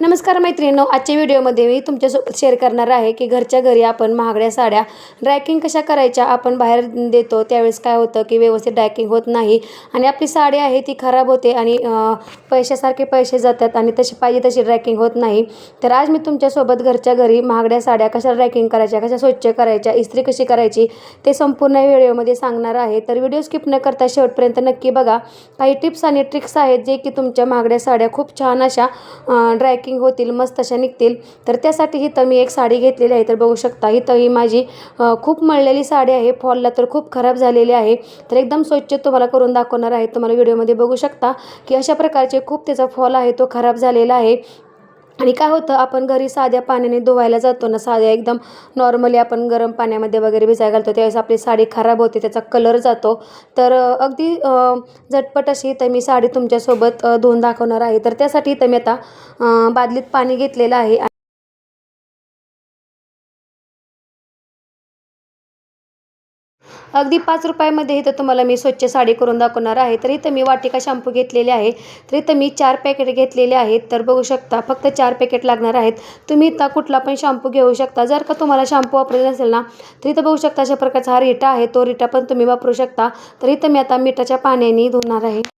नमस्कार मैत्रिणींनो आजच्या व्हिडिओमध्ये मी तुमच्यासोबत शेअर करणार आहे की घरच्या घरी आपण महागड्या साड्या ड्रायकिंग कशा करायच्या आपण बाहेर देतो त्यावेळेस काय होतं की व्यवस्थित ड्रायकिंग होत नाही आणि आपली साडी आहे ती खराब होते आणि पैशासारखे पैसे जातात आणि तशी पाहिजे तशी ड्रायकिंग होत नाही. तर आज मी तुमच्यासोबत घरच्या घरी महागड्या साड्या कशा ड्रायकिंग करायच्या कशा स्वच्छ करायच्या इस्त्री कशी करायची ते संपूर्ण व्हिडिओमध्ये सांगणार आहे. तर व्हिडिओ स्किप न करता शेवटपर्यंत नक्की बघा. काही टिप्स आणि ट्रिक्स आहेत जे की तुमच्या महागड्या साड्या खूप छान अशा पॅकिंग होतील मस्त अशा निघतील. तर त्यासाठी इथं मी एक साडी घेतलेली आहे. तर बघू शकता इथं ही माझी खूप मळलेली साडी आहे. फॉलला तर खूप खराब झालेली आहे. तर एकदम स्वच्छ तुम्हाला करून दाखवणार आहे. तुम्हाला व्हिडिओमध्ये बघू शकता की अशा प्रकारचे खूप त्याचा फॉल आहे तो खराब झालेला आहे. आणि काय होतं आपण घरी साध्या पाण्याने धुवायला जातो ना साध्या एकदम नॉर्मली आपण गरम पाण्यामध्ये वगैरे भिजायला घालतो त्यावेळेस आपली साडी खराब होते त्याचा कलर जातो. तर अगदी झटपट अशी इथं मी साडी तुमच्यासोबत धुवून दाखवणार आहे. तर त्यासाठी इथं मी आता बादलीत पाणी घेतलेलं आहे. अगदी पाच रुपयामध्ये इथं तुम्हाला मी स्वच्छ साडी करून दाखवणार आहे. तर इथं मी वाटिका शॅम्पू घेतलेले आहे तर इथं मी चार पॅकेट घेतलेले आहेत. तर बघू शकता फक्त चार पॅकेट लागणार आहेत. तुम्ही इथं कुठला पण शॅम्पू घेऊ शकता. जर का तुम्हाला शॅम्पू वापरायचा नसेल ना तर इथं बघू शकता अशा प्रकारचा हा रिटा आहे. तो रिटा पण तुम्ही वापरू शकता. तर इथं मी आता मिठाच्या पाण्याने धुणार आहे.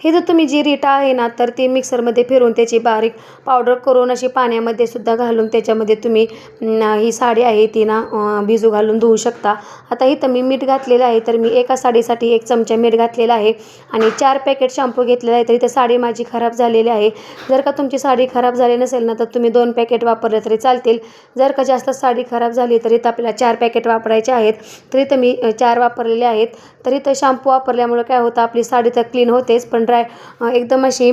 हे जर तुम्ही जी रिटा आहे ना तर ती मिक्सरमध्ये फिरून त्याची बारीक पावडर करून अशी पाण्यामध्ये सुद्धा घालून त्याच्यामध्ये तुम्ही ही साडी आहे ती ना भिजू घालून धुवू शकता. आता इथं मी मीठ घातलेलं आहे तर मी एका साडीसाठी एक चमचा मीठ घातलेला आहे आणि चार पॅकेट शॅम्पू घेतलेला आहे तर इथं साडी माझी खराब झालेली आहे. जर का तुमची साडी खराब झाली नसेल ना तर तुम्ही दोन पॅकेट वापरले तरी चालतील. जर का जास्त साडी खराब झाली तर इथं आपल्याला चार पॅकेट वापरायचे आहेत. तर इथं मी चार वापरलेले आहेत. तर इथं शॅम्पू वापरल्यामुळे काय होतं आपली साडी तर क्लीन होतेच पण ड्राय एकदम अशी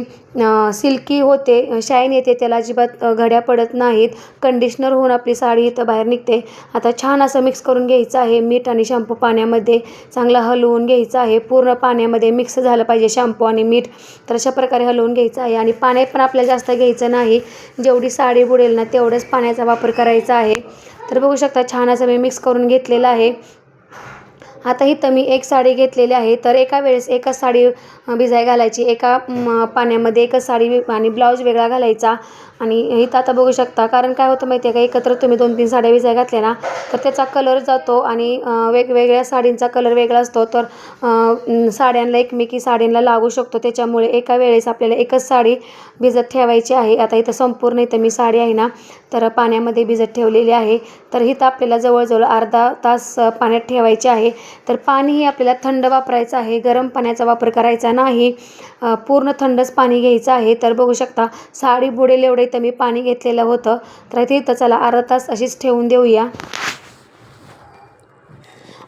सिल्की होते शाईन येते त्याला अजिबात घड्या पडत नाहीत. कंडिशनर होऊन आपली साडी इथं बाहेर निघते. आता छान असं मिक्स करून घ्यायचं आहे. मीठ आणि शॅम्पू पाण्यामध्ये चांगलं हलवून घ्यायचं आहे. पूर्ण पाण्यामध्ये मिक्स झालं पाहिजे शॅम्पू आणि मीठ. तर अशा प्रकारे हलवून घ्यायचं आहे. आणि पाणी पण आपल्याला जास्त घ्यायचं नाही. जेवढी साडी बुडेल ना तेवढंच पाण्याचा वापर करायचा आहे. तर बघू शकता छान असं मी मिक्स करून घेतलेलं आहे. आता इथं मी एक साडी घेतलेली आहे. तर एका वेळेस एकच साडी भिजाय घालायची. एका पाण्यामध्ये एकच साडी आणि ब्लाऊज वेगळा घालायचा. आणि इथं आता बघू शकता कारण काय होतं माहिती आहे का एकत्र तुम्ही दोन तीन साड्या भिजाय घातल्या ना तर त्याचा कलर जातो आणि वेगवेगळ्या साडींचा कलर वेगळा असतो. तर साड्यांना एकमेकी साडींना लागू शकतो. त्याच्यामुळे एका वेळेस आपल्याला एकच साडी भिजत ठेवायची आहे. आता इथं संपूर्ण इथं मी साडी आहे ना तर पाण्यामध्ये भिजत ठेवलेली आहे. तर इथं आपल्याला जवळजवळ अर्धा तास पाण्यात ठेवायची आहे. तर पाणीही आपल्याला थंड वापरायचं आहे गरम पाण्याचा वापर करायचा नाही पूर्ण थंडच पाणी घ्यायचं आहे. तर बघू शकता साडी बुडेल एवढं इथं मी पाणी घेतलेलं होतं. तर तिथं चला अर्धा तास अशीच ठेवून देऊया.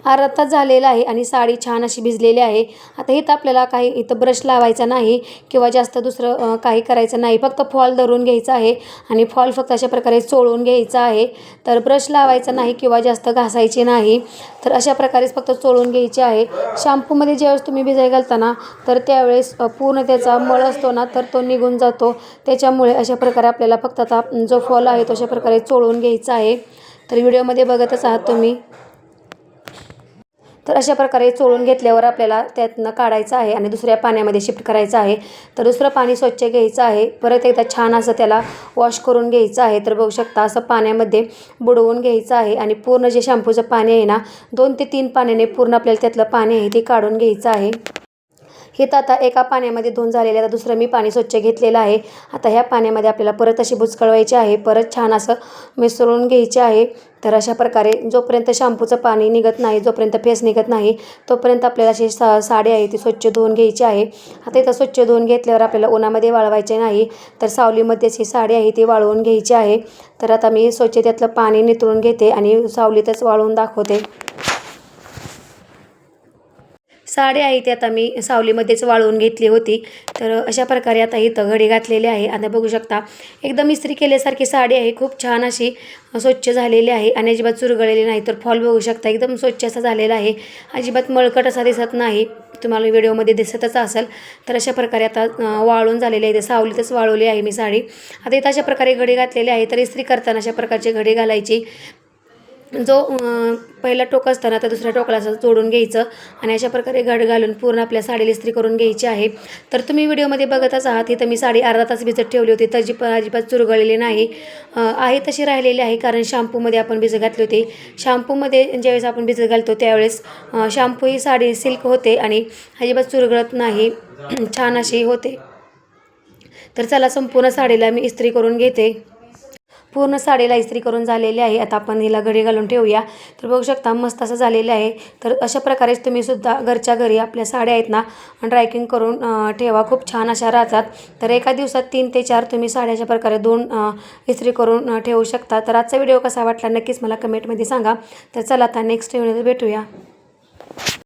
अर्धा तास झालेला आहे आणि साडी छान अशी भिजलेली आहे. आता इथं आपल्याला काही इथं ब्रश लावायचा नाही किंवा जास्त दुसरं काही करायचं नाही. फक्त फॉल धरून घ्यायचा आहे आणि फॉल फक्त अशा प्रकारे चोळून घ्यायचा आहे. तर ब्रश लावायचा नाही किंवा जास्त घासायची नाही. तर अशा प्रकारेच फक्त चोळून घ्यायची आहे. शॅम्पूमध्ये ज्यावेळेस तुम्ही भिजाय घालता ना तर त्यावेळेस पूर्ण त्याचा मळ असतो ना तर तो निघून जातो. त्याच्यामुळे अशा प्रकारे आपल्याला फक्त आता जो फॉल आहे तो अशा प्रकारे चोळून घ्यायचा आहे. तर व्हिडिओमध्ये बघतच आहात तुम्ही. तर अशा प्रकारे चोळून घेतल्यावर आपल्याला त्यातनं काढायचं आहे आणि दुसऱ्या पाण्यामध्ये शिफ्ट करायचं आहे. तर दुसरं पाणी स्वच्छ घ्यायचं आहे. परत एकदा छान असं त्याला वॉश करून घ्यायचं आहे. तर बघू शकता असं पाण्यामध्ये बुडवून घ्यायचं आहे आणि पूर्ण जे शॅम्पूचं पाणी आहे ना दोन ते तीन पाण्याने पूर्ण आपल्याला त्यातलं पाणी आहे ते काढून घ्यायचं आहे. हे तर आता एका पाण्यामध्ये धुवून झालेलं आता दुसरं मी पाणी स्वच्छ घेतलेलं आहे. आता ह्या पाण्यामध्ये आपल्याला परत अशी बुचकळवायची आहे. परत छान असं मिसळून घ्यायचे आहे. तर अशा प्रकारे जोपर्यंत शॅम्पूचं पाणी निघत नाही जोपर्यंत फेस निघत नाही तोपर्यंत आपल्याला अशी सा साडी आहे ती स्वच्छ धुवून घ्यायची आहे. आता इथं स्वच्छ धुवून घेतल्यावर आपल्याला उन्हामध्ये वाळवायचे नाही. तर सावलीमध्येच ही साडी आहे ती वाळवून घ्यायची आहे. तर आता मी स्वच्छ त्यातलं पाणी नितळून घेते आणि सावलीतच वाळवून दाखवते. साडी आहे ती आता मी सावलीमध्येच वाळवून घेतली होती. तर अशा प्रकारे आता इथं घडी घातलेली आहे. आता बघू शकता एकदम इस्त्री केल्यासारखी साडी आहे. खूप छान अशी स्वच्छ झालेली आहे आणि अजिबात चुरगळलेली नाही. तर फॉल बघू शकता एकदम स्वच्छ असा झालेला आहे. अजिबात मळकट असा दिसत नाही. तुम्हाला व्हिडिओमध्ये दिसतच असेल. तर अशा प्रकारे आता वाळून झालेली आहे. ते सावलीतच वाळवली आहे मी साडी. आता इथं अशा प्रकारे घडी घातलेली आहे. तर इस्त्री करताना अशा प्रकारची घडी घालायची. जो पहिला टोक असताना त्या दुसऱ्या टोकाला असं जोडून घ्यायचं आणि अशा प्रकारे घड घालून पूर्ण आपल्या साडीला इस्त्री करून घ्यायची आहे. तर तुम्ही व्हिडिओमध्ये बघतच आहात इथं मी साडी अर्धा तास भिजत ठेवली होती तर अजिबात चुरगळलेली नाही. आहे तशी राहिलेली आहे कारण शॅम्पूमध्ये आपण भिजत घातली होती. शॅम्पूमध्ये ज्यावेळेस आपण भिजत घालतो त्यावेळेस शॅम्पू ही साडी सिल्क होते आणि अजिबात चुरगळत नाही. छान अशी होते. तर चला संपूर्ण साडीला मी इस्त्री करून घेते. पूर्ण साडीला इस्त्री करून झालेली आहे. आता आपण हिला घडी घालून ठेवूया. तर बघू शकता मस्त असं झालेलं आहे. तर अशा प्रकारेच तुम्ही सुद्धा घरच्या घरी आपल्या साड्या आहेत ना ड्रायकिंग करून ठेवा. खूप छान अशा राहतात. तर एका दिवसात तीन ते चार तुम्ही साड्याच्या प्रकारे दोन इस्त्री करून ठेवू शकता. तर आजचा व्हिडिओ कसा वाटला नक्कीच मला कमेंटमध्ये सांगा. तर चला आता नेक्स्ट व्हिडिओ भेटूया.